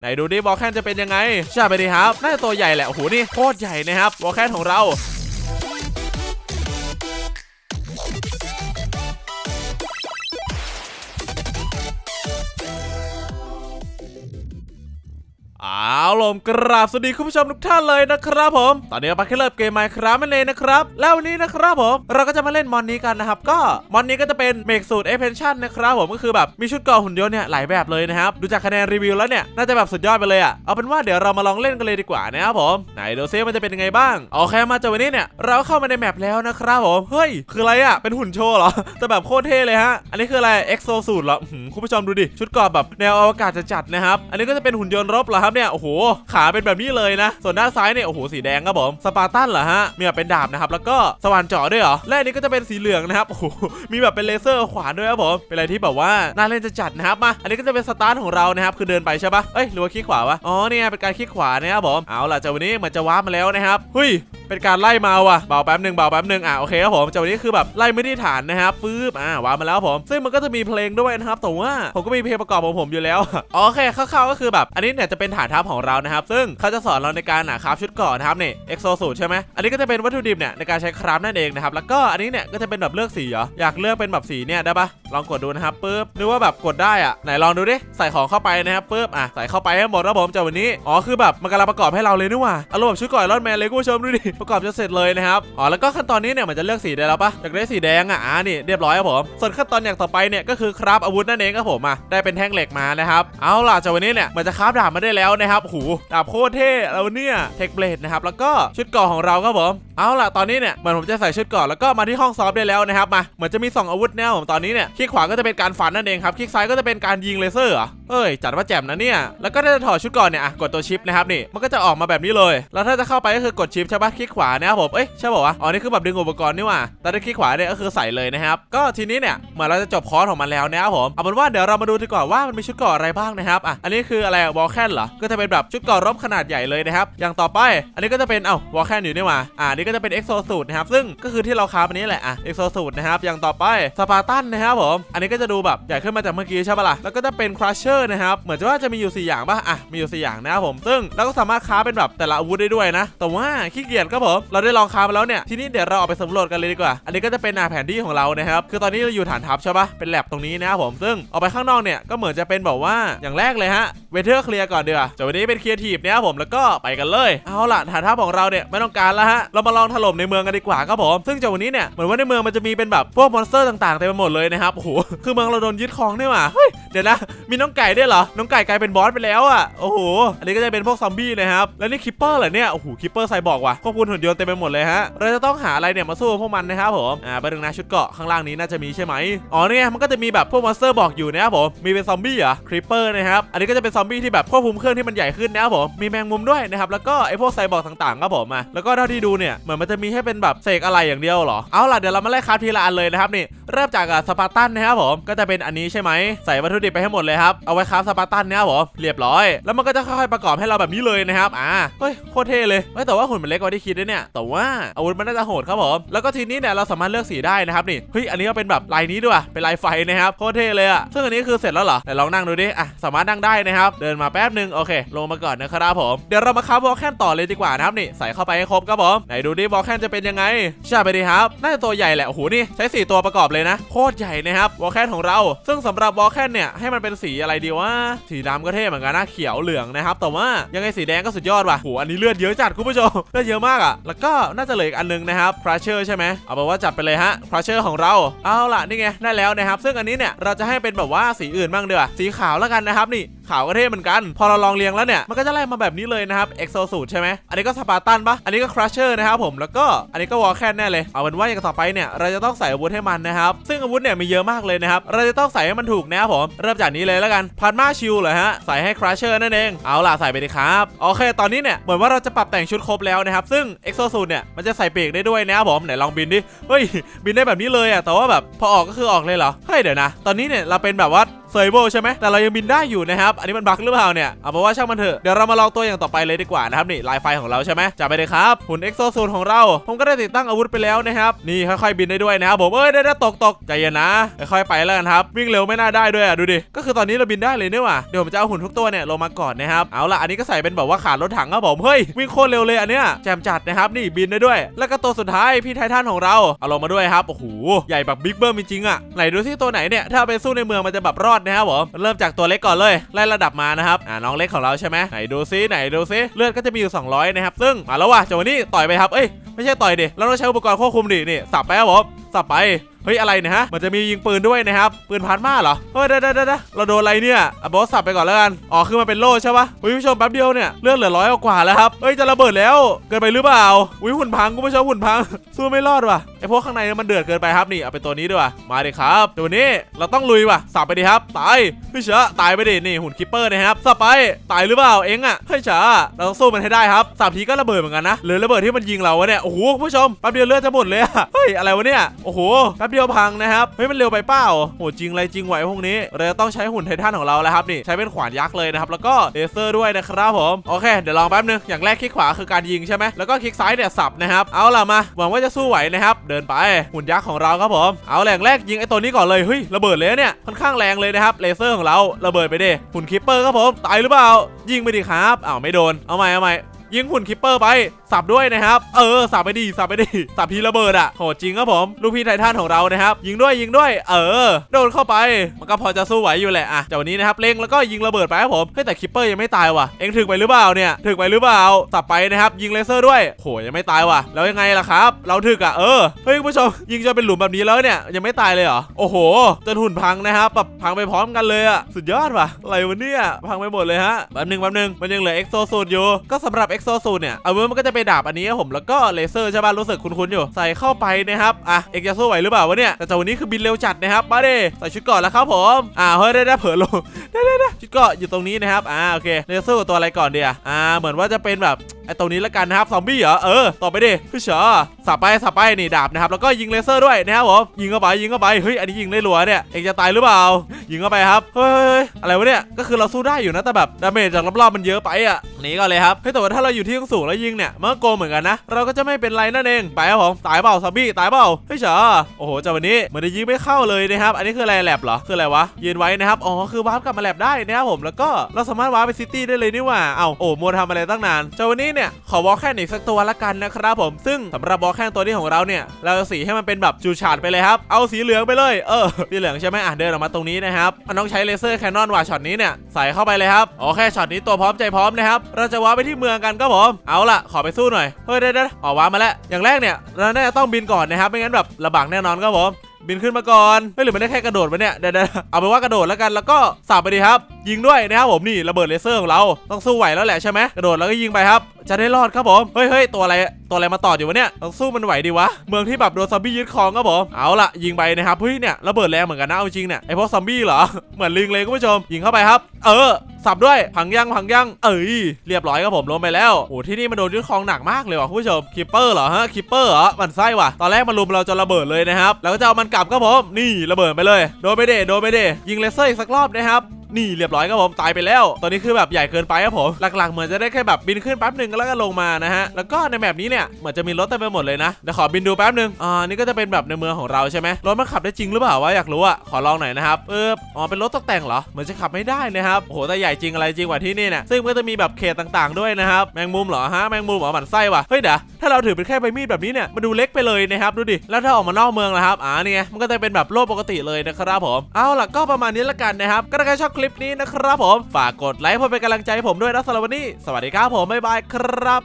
ไหนดูดิบอลแคนจะเป็นยังไงใช่ไปดีครับน่าจะตัวใหญ่แหละโอ้โหนี่โคตรใหญ่นะครับบอลแคนของเรา เอาลมกราบสวัสดีคุณผู้ชมทุกท่านเลยนะครับผม ตอนนี้เราไปเริ่มเกมไมครับนั่นเองนะครับ แล้ววันนี้นะครับผม เราก็จะมาเล่นมอนนี้กันนะครับ ก็มอนนี้ก็จะเป็นเมกสูตรเอเพนชั่นนะครับผมก็คือแบบมีชุดเกราะหุ่นยนต์เนี่ยหลายแบบเลยนะครับ ดูจากคะแนนรีวิวแล้วเนี่ย น่าจะแบบสุดยอดไปเลยอะเอาเป็นว่าเดี๋ยวเรามาลองเล่นกันเลยดีกว่านะครับผม ไหนดูซิมันจะเป็นยังไงบ้างโอเคมาจากวันนี้เนี่ยเราเข้ามาในแมปแล้วนะครับผม เฮ้ย คืออะไรอะเป็นหุ่นโชว์เหรอ แต่แบบโคตรเท่เลยฮะ อันนี้คืออะไรเอ็กโซสูตรเหรอคุณผู้ชมดูดิ ชุดเกาะแบบแนวอวกาศจะจัดๆนะครับ อันนี้ก็จะเป็นหุ่นยนต์รบเหรอครับเนี่ยโอ้โหขาเป็นแบบนี้เลยนะ ส่วนด้านซ้ายเนี่ยโอ้โหสีแดงครับผมสปาร์ตันเหรอฮะมีแบบเป็นดาบนะครับแล้วก็สว่านเจาะด้วยเหรอและนี้ก็จะเป็นสีเหลืองนะครับโอ้โหมีแบบเป็นเลเซอร์ขวานด้วยครับผมเป็นอะไรที่แบบว่าน่าเล่นจะจัดนะครับมาอันนี้ก็จะเป็นสตาร์ทของเรานะครับคือเดินไปใช่ปะเอ้ยหรือว่าคลิกขวาวะอ๋อเนี่ยเป็นการคลิกขวานะครับผมเอาล่ะจากวันนี้มันจะว้ามาแล้วนะครับเฮ้ย เป็นการไล่มาว่ะเบาแป๊บหนึ่งเบาแป๊บหนึ่งอะโอเคครับผมจากวันนี้คือแบบไล่ไม่ได้ฐานนะครับฟืบอ่าวางมาแล้วผม ซึ่งมันก็จะมีเพลงด้วยนะครับแต่ว่าผมก็มีเพลงประกอบของผมอยู่แล้วโอเคคร่าวๆก็คือแบบ อันนี้เนี่ยจะเป็นฐานทัพของเรานะครับ ซึ่งเขาจะสอนเราในการหาคราฟชุดกราะนะครับเนี่เอ็กโซสูตใช่ไหมอันนี้ก็จะเป็นวัตถุดิบเนี่ยในการใช้คราฟนั่นเองนะครับแล้วก็อันนี้เนี่ยก็จะเป็นแบบเลือกสีเหรออยากเลือกเป็นแบบสีเนี่ยได้ปะลองกดดูนะครับปึ๊บนึกว่าแบบกดได้อะไหนลองดูดิใส่ของเข้าไปนะครับปึ๊บอะใส่เข้าไปให้หมดแล้วผมจากวันนี้อ๋อคือแบบมันกำลังประกอบให้เราเลยนี่หว่าอารมณ์แบบชุดกราะรอดแมนเลยคุณผู้ชมดูดิประกอบจะเสร็จเลยนะครับอ๋อแล้วก็ขั้นตอนนี้เนี่ยมันจะเลือกสีได้แล้วปะอยากได้สีแดงอะอ่านี่เรียบร้อยครับผมส่วนขั้นตอนอย่างต่อไปเนี่ยก็คือคราฟอาวุธนั่นเองครับผมอะได้เป็นแท่งเหล็กมานะครับเอาล่ะจากวันนี้เนี่ยมันจะคราฟดาบมาได้แล้วนะครับโอ้โหดาบโคตรเท่แล้วเนี่ยเทคเบลดนะครับแล้วก็ชุดกราะของเราครับผม เอาล่ะตอนนี้เนี่ยเหมือนผมจะใส่ชุดกราะแล้วก็มาที่ห้องซ้อมได้แล้วนะครับมาเหมือนจะมีสองอาวุธแนวผมตอนนี้เนี่ยคลิกขวาก็จะเป็นการฟันนั่นเองครับคลิกซ้ายก็จะเป็นการยิงเลเซอร์เหรอเอ้ยจัดว่าแจ่มนะเนี่ยแล้วก็ถ้าจะถอดชุดกราะเนี่ยอะกดตัวชิปนะครับนี่มันก็จะออกมาแบบนี้เลย แล้วถ้าจะเข้าไปก็คือกดชิปใช่ปะคลิกขวานะครับผมเอ้ยใช่ป่าวะอ๋อนี่คือแบบดึงอุปกรณ์นี่ว่าแต่ถ้าคลิกขวาเนี่ยก็คือใส่เลยนะครับก็ทีนี้เนี่ยเหมือนเราจะจบคอร์สของมันแล้วนะครับผมเอาเป็นว่าเดี๋ยวเรามาดูดีกว่าว่ามันมีชุดกราะอะไรบ้างนะครับอะอันนี้คืออะไรวอลแคนเหรอก็จะเป็นแบบชุดกราะรบขนาดใหญ่เลยนะครับอย่างต่อไป อันนี้ก็จะเป็นเอ้าวอลแคนอยู่นี่ว่าอ่านี่ก็จะเป็นเอ็กโซสูตรนะครับซึ่งก็คือที่เราคาฟอันนี้แหละอะเอ็กโซสูตรนะครับอย่างต่อไปสปาร์ตันนะครับผมอันนี้ก็จะดูแบบใหญ่ขึ้นมาจากเมื่อกี้ใช่ปะล่ะแล้วก็จะเป็นคราชเชอร์นะครับเหมือนจะว่าจะมีอยู่ 4 อย่างป่ะอะมีอยู่ 4 อย่างนะครับผมซึ่งเราก็สามารถคาเป็นแบบแต่ละอาวุธได้ด้วยนะ แต่ว่าขี้เกียจครับผมเราได้ลองคามาแล้วเนี่ยทีนี้เดี๋ยวเราออกไปสำรวจกันเลยดีกว่า อันนี้ก็จะเป็นหน้าแผนที่ของเรานะครับคือตอนนี้เราอยู่ฐานทัพใช่ปะเป็นแลบตรงนี้นะครับผมซึ่งออกไปข้างนอกเนี่ยก็เหมือนจะเป็นแบบว่าอย่างแรกเลยฮะเวเทอร์เคลียร์ก่อนเดี๋ยวจากวันนี้เป็นครีเอทีฟนะครับผมแล้วก็ไปกันเลยเอาล่ะฐานทัพของเราเนี่ยไม่ต้องการแล้วฮะเรามาลองถล่มในเมืองกันดีกว่าครับผมซึ่งจากวันนี้เนี่ยเหมือนว่าในเมืองมันจะมีเป็นแบบพวกมอนสเตอร์ต่างๆเต็มไปหมดเลยนะครับโอ้โหคือเมืองเราโดนยึดครองเนี่ยว่ะเฮ้ยเดี๋ยวนะ มีน้องไก่ด้วยเหรอ น้องไก่กลายเป็นบอสไปแล้วอะ โอ้โห อันนี้ก็จะเป็นพวกซอมบี้นะครับ แล้วนี่คิปเปอร์เหรอเนี่ย โอ้โห คิปเปอร์ไซบอร์กว่ะควบคุมหุ่นยนต์เต็มไปหมดเลยฮะ เราจะต้องหาอะไรเนี่ยมาสู้พวกมันนะครับผม อ่าไปดึงนะชุดเกาะข้างล่างนี้น่าจะมีใช่ไหมอ๋อเนี่ยมันก็จะมีแบบพวกมอนสเตอร์บอกอยู่นะครับผม มีเป็นซอมบี้เหรอคริปเปอร์นะครับ อันนี้ก็จะเป็นซอมบี้ที่แบบควบคุมเครื่องที่มันใหญ่ขึ้นนะครับผม มีแมงมุมด้วยนะครับแล้วก็ไอพวกไซบอร์กต่างๆครับผมอะแล้วก็เท่าที่ดูเนี่ยเหมือนมันจะมีให้เป็นแบบเสกอะไรอย่างเดียวเหรอเอาล่ะเดี๋ยวเรามาไล่คราฟทีละอันเลยนะครับนี่เริ่มจากสปาร์ตันนะครับผมก็จะเป็นอันนี้ใช่ไหมใส่วัตถุดิบไปให้หมดเลยครับ เอาไว้คราฟสปาร์ตันเนะครับผมเรียบร้อย แล้วมันก็จะค่อยๆประกอบให้เราแบบนี้เลยนะครับ อ่า เฮ้ย โคตรเท่เลยเฮ้ยแต่ว่าหุ่นมันเล็กกว่าที่คิดด้วยเนี่ย แต่ว่าอาวุธมันน่าจะโหดครับผม แล้วก็ทีนี้เนี่ยเราสามารถเลือกสีได้นะครับนี่ เฮ้ย อันนี้ก็เป็นแบบลายนี้ด้วย เป็นลายไฟนะครับ โคตรเท่เลยอะซึ่งอันนี้คือเสร็จแล้วเหรอไหนลองนั่งดูดิ อะ สามารถนั่งได้นะครับ เดินมาแป๊บนึง โอเค ลงมาก่อนนะครับผม เดี๋ยวเรามาคาฟวอลแคนต่อเลยดีกว่านะครับนี่ ใส่เข้าไปให้ครบครับผม ไหนดูดิวอลแคนจะเป็นยังไงใช่ไปดีครับ น่าจะตัวใหญ่แหละ โอ้โห นี่ใช้สี่ตัวประกอบเลยนะ โคตรใหญ่นะครับวอลแคนของเรา ซึ่งสำหรับวอลแคนเนี่ยให้มันเป็นสีอะไรดีวะสีดำก็เท่เหมือนกันนะเขียวเหลืองนะครับแต่ว่ายังไงสีแดงก็สุดยอดว่ะโหอันนี้เลือดเยอะจัดคุณผู้ชมเลือดเยอะมากอะแล้วก็น่าจะเหลืออีกอันนึงนะครับคราเชอร์ใช่ไหมเอาเป็นว่าจัดไปเลยฮะคราเชอร์ของเราเอาล่ะนี่ไงได้แล้วนะครับซึ่งอันนี้เนี่ยเราจะให้เป็นแบบว่าสีอื่นบ้างเดี๋ยวสีขาวแล้วกันนะครับนี่ขาวก็เท่เหมือนกัน พอเราลองเรียงแล้วเนี่ย มันก็จะไล่มาแบบนี้เลยนะครับเอ็กโซสูตใช่ไหมอันนี้ก็สปาร์ตันปะอันนี้ก็คราเชอร์นะครับผมแล้วก็อันนี้ก็วอลแคนแน่เลย เอาเป็นว่าอย่างต่อไปเนี่ย เราจะต้องใส่อาวุธให้มันนะครับ ซึ่งอาวุธเนี่ยมีเยอะมากเลยนะครับ เราจะต้องใส่ให้มันถูกนะครับผมเริ่มจากนี้เลยแล้วกันพันมาชิลเหรอฮะใส่ให้คราเชอร์นั่นเองเอาล่ะใส่ไปดิครับโอเค ตอนนี้เนี่ยเหมือนว่าเราจะปรับแต่งชุดครบแล้วนะครับซึ่งเอ็กโซสูเนี่ยมันจะใส่ปีกได้ด้วยนะครับผมไหนลองบินดิเฮ้ยบินได้แบบนี้เลยอะแต่ว่าแบบพอออกก็คือออกเลยเหรอเฮ้ยเดี๋ยวนะ ตอนนี้เนี่ยเราเป็นแบบว่า เซยโบใช่ไหมแต่เรายังบินได้อยู่นะครับ อันนี้มันบั๊กหรือเปล่าเนี่ย เอาเป็นว่าช่างมันเถอะ เดี๋ยวเรามาลองตัวอย่างต่อไปเลยดีกว่านะครับนี่ลายไฟของเราใช่ไหมจับไปเลยครับหุ่นเอ็กโซซูนของเรา ผมก็ได้ติดตั้งอาวุธไปแล้วนะครับ นี่ค่อยๆบินได้ด้วยนะครับผมเอ้ยได้ได้ตกตกใจเย็นนะค่อยๆไปแล้วกันครับ วิ่งเร็วไม่น่าได้ด้วยอะดูดิ ก็คือตอนนี้เราบินได้เลยเนี่ยว่ะเดี๋ยวผมจะเอาหุ่นทุกตัวเนี่ยลงมาก่อนนะครับ เอาล่ะอันนี้ก็ใส่เป็นแบบว่าขารถถังครับผม เฮ้ยวิ่งโคตรเร็วเลยอันเนี้ยแจมจัดนะครับนี่บินได้ด้วย แล้วก็ตัวสุดท้ายพี่ไททันของเราเอาลงมาด้วยครับโอ้โหใหญ่แบบบิ๊กเบิ้มจริงๆอะไหนดูที่ตัวไหนเนี่ยถ้าเอาไปสู้ในเมืองมันจะแบบรอดนะครับผมเริ่มจากตัวเล็กก่อนเลยไล่ระดับมานะครับอ่าน้องเล็กของเราใช่ไหมไหนดูซิไหนดูซิเลือดก็จะมีอยู่ 200 นะครับ ซึ่งมาแล้วว่ะจังหวะนี้ต่อยไปครับเอ้ยไม่ใช่ต่อยดิเราต้องใช้อุปกรณ์ควบคุมดินี่สับไปครับผมสับไปเฮ้ยอะไรเนะฮะมันจะมียิงปืนด้วยนะครับปืนพาร์มาเหรอเฮ้ยเด้ได้ได้เราโดนอะไรเนี่ยอบอสสับไปก่อนแล้วกันอ๋อคือมันเป็นโล่ใช่ปะอุ้ยผู้ชมแป๊บเดียวเนี่ยเลือดเหลือร้อยกว่าแล้วครับเฮ้ยจะระเบิดแล้วเกินไปหรือเปล่าอุ้ยหุ่นพังคุณผู้ชมหุ่นพังสู้ไม่รอดว่ะไอพวกข้างในมันเดือดเกินไปครับนี่เอาเป็นตัวนี้ด้วยว่ะมาดิครับตัวนี้เราต้องลุยว่ะสับไปดิครับตายเฮ้ยเฉอะตายไปดินี่หุ่นคิปเปอร์นะครับสับไปตายหรือเปล่าเอ็งอะเฮ้ยเฉอะเราต้องสู้มันให้ได้ครับสับทีก็ระเบิดเหมือนกันนะหรือระเบิดที่มันยิงเราวะเนี่ยโอ้โหผู้ชมแป๊บเดียวเลือดจะหมดเลยเฮ้ยอะไรวะเนี่ยโอ้โหแป๊บเดียวพังนะครับเฮ้ยมันเร็วไปเปล่าโหจริงไรจริงไหวพวกนี้เราจะต้องใช้หุ่นไททันของเราแล้วครับนี่ใช้เป็นขวานยักษ์เลยนะครับแล้วก็เลเซอร์ด้วยนะครับผมโอเคเดี๋ยวลองแป๊บนึงอย่างแรกคลิกขวาคือการยิงใช่ไหมแล้วก็คลิกซ้ายเนี่ยสับนะครับเอาล่ะมาหวังว่าจะสู้ไหวนะครับเดินไปหุ่นยักษ์ของเราครับผมเอาแหล่งแรกยิงไอ้ตัวนี้ก่อนเลยเฮ้ยระเบิดเลยเนี่ยค่อนข้างแรงเลยนะครับเลเซอร์ของเราระเบิดไปดิหุ่นคิปเปอร์ครับผมตายหรือเปล่ายิงไปดิครับอ้าวไม่โดนเอาใหม่เอาใหม่ยิงหุ่นคิปเปอร์ไป สับด้วยนะครับ เออสับไปดีสับไปดีสับพีระเบิดอะโหจริงครับผม ลูกพี่ไททันของเรานะครับ ยิงด้วยยิงด้วย เออ โดนเข้าไป มันก็พอจะสู้ไหวอยู่แหละอะจากวันนี้นะครับเล็งแล้วก็ยิงระเบิดไปครับผมเฮ้ยแต่คิปเปอร์ยังไม่ตายว่ะเอ็งถึกไปหรือเปล่าเนี่ยถึกไปหรือเปล่าสับไปนะครับ ยิงเลเซอร์ด้วยโหยังไม่ตายว่ะแล้วยังไงล่ะครับ เราถึกอะเออเฮ้ยคุณผู้ชมยิงจนเป็นหลุมแบบนี้แล้วเนี่ยยังไม่ตายเลยเหรอโอ้โหจนหุ่นพังนะครับแบบพังไปพร้อมกันเลยอะสุดยอดว่ะอะไรวะเนี่ยพังไปหมดเลยฮะแป๊บนึงแป๊บนึงมันยังเหลือเอ็กโซสูตอยู่ก็สำหรับเอ็กโซสูตเนี่ยอาวุธมันก็จะเป็นดาบอันนี้ครับผมแล้วก็เลเซอร์ใช่ป่ะรู้สึกคุ้นๆอยู่ ใส่เข้าไปนะครับอะเอกจะสู้ไหวหรือเปล่าวะเนี่ยแต่จากวันนี้คือบินเร็วจัดนะครับมาดิใส่ชุดก่อนแล้วครับผมอ่าเฮ้ยได้ได้เผลอลงได้ได้ชุดก่ออยู่ตรงนี้นะครับอ่าโอเคเลเซอร์กับตัวอะไรก่อนเดียอ่าเหมือนว่าจะเป็นแบบ ไอตรงนี้แล้วกันนะครับซอมบี้เหรอเออต่อไปดิพี่เฉอสับไปสับไปนี่ดาบนะครับแล้วก็ยิงเลเซอร์ด้วยนะครับผมยิงเข้าไปยิงเข้าไปเฮ้ยอันนี้ยิงได้รัวเนี่ยเองจะตายหรือเปล่า ยิงเข้าไปครับเฮ้ยอะไรวะเนี่ยก็คือเราสู้ได้อยู่นะแต่แบบดาเมจจากรอบๆมันเยอะไปอะหนีก่อนเลยครับเฮ้ยแต่ว่าถ้าเราอยู่ที่สูงแล้วยิงเนี่ยมันก็โกเหมือนกันนะ เราก็จะไม่เป็นไรนั่นเองไปครับผมตายเปล่าซอมบี้ตายเปล่าเฮ้ยเฉอโอ้โหจากวันนี้เหมือนจะยิงไม่เข้าเลยนะครับอันนี้คืออะไรแลบเหรอคืออะไรวะยืนไว้นะครับอ๋อคือวาร์ปกลับมาแลบได้นะครับผมแล้วก็เราสามารถวาร์ปไปซิตี้ได้เลยนี่หว่าเอ้าโอ้มัวทำอะไรตั้งนานจากวันนี้เนี่ยขอวอลแค่อีกสักตัวละกันนะครับผมซึ่งสำหรับวอลแค่ตัวนี้ของเราเนี่ยเราจะสีให้มันเป็นแบบจูชาดไปเลยครับเอาสีเหลืองไปเลยเออสีเหลืองใช่ไหมอะเดินออกมาตรงนี้นะครับมันต้องใช้เลเซอร์แคนนอนว่ะช็อตนี้เนี่ยใส่เข้าไปเลยครับโอเคช็อตนี้ตัวพร้อมใจพร้อมนะครับเราจะว้าไปที่เมืองกันครับผมเอาล่ะขอไปสู้หน่อยเฮ้ยเดี๋ยวๆออกวามาแล้วอย่างแรกเนี่ยเราน่าจะต้องบินก่อนนะครับไม่งั้นแบบลำบากแน่นอนครับผมบินขึ้นมาก่อนไม่หรือมันได้แค่กระโดดวะเนี่ยเดี๋ยวเอาไปว่ากระโดดแล้วกันแล้วก็สับไปดีครับ ยิงด้วยนะครับผมนี่ระเบิดเลเซอร์ของเราต้องสู้ไหวแล้วแหละใช่ไหมกระโดดแล้วก็ยิงไปครับ จะได้รอดครับผมเฮ้ยเฮ้ยตัวอะไรตัวอะไรมาต่ออยู่วะเนี่ยต้องสู้มันไหวดีวะเมืองที่แบบโดนซอมบี้ยึดครองครับผมเอาล่ะยิงไปนะครับเฮ้ยเนี่ยระเบิดแรงเหมือนกันนะเอาจริงเนี่ยไอพวกซอมบี้เหรอเหมือนลิงเลยคุณผู้ชมยิงเข้าไปครับ เออสับด้วยพังยังพังยังเอ้ยเรียบร้อยครับผมลงไปแล้วโอ้ที่นี่มันโดนยึดครองหนักมากเลยว่ะคุณผู้ชมคิปเปอร์เหรอฮะคิปเปอร์เหรอมันไส้ว่ะตอนแรกมันลุมเราจะระเบิดเลยนะครับแล้วก็จะเอามันกลับครับผมนี่ระเบิดไปเลยโดนไปเดโดนไปเดยิงเลเซอร์อีกสักรอบนะครับ นี่เรียบร้อยครับผมตายไปแล้ว ตอนนี้คือแบบใหญ่เกินไปครับผมหลักๆเหมือนจะได้แค่แบบบินขึ้นแป๊บหนึ่งแล้วก็ลงมานะฮะแล้วก็ในแบบนี้เนี่ยเหมือนจะมีรถเต็มไปหมดเลยนะเดี๋ยวขอบินดูแป๊บหนึ่งอ่านี่ก็จะเป็นแบบในเมืองของเราใช่ไหมรถมันขับได้จริงหรือเปล่าวะอยากรู้อะขอลองหน่อยนะครับเอออ๋อเป็นรถตกแต่งเหรอเหมือนจะขับไม่ได้นะครับโหแต่ใหญ่จริงอะไรจริงกว่าที่นี่เนี่ยซึ่งก็จะมีแบบเขตต่างๆด้วยนะครับแมงมุมเหรอฮะแมงมุมเหรอหมันไส้วะเฮ้ยเดี๋ยวถ้าเราถือเป็นแค่ใบมีดแบบนี้เนี่ยมันดูเล็กไปเลยนะครับดูดิแล้วถ้าออกมานอกเมืองล่ะครับอ่านี่ไงมันก็จะเป็นแบบโลกปกติเลยนะครับผมเอาล่ะก็ประมาณนี้ละกันนะครับก็ถ้าใครชอบคลิปนี้นะครับผม ฝากกดไลค์เพื่อเป็นกำลังใจให้ผมด้วยนะสำหรับวันนี้ สวัสดีครับผม บ๊ายบายครับ